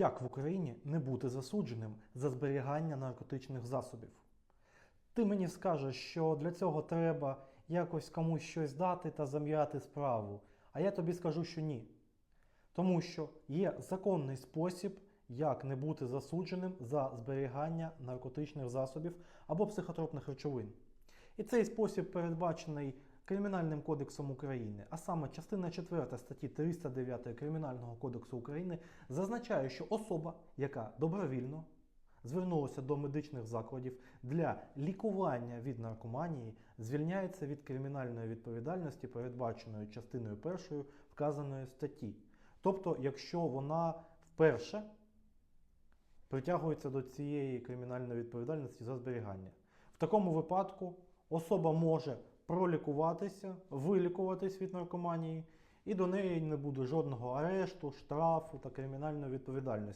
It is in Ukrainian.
Як в Україні не бути засудженим за зберігання наркотичних засобів? Ти мені скажеш, що для цього треба якось комусь щось дати та зам'яти справу. А я тобі скажу, що ні. Тому що є законний спосіб, як не бути засудженим за зберігання наркотичних засобів або психотропних речовин. І цей спосіб передбачений Кримінальним кодексом України, а саме частина 4 статті 309 Кримінального кодексу України зазначає, що особа, яка добровільно звернулася до медичних закладів для лікування від наркоманії, звільняється від кримінальної відповідальності, передбаченої частиною першою вказаної статті. Тобто, якщо вона вперше притягується до цієї кримінальної відповідальності за зберігання. В такому випадку особа може пролікуватися, вилікуватись від наркоманії, і до неї не буде жодного арешту, штрафу та кримінальної відповідальності.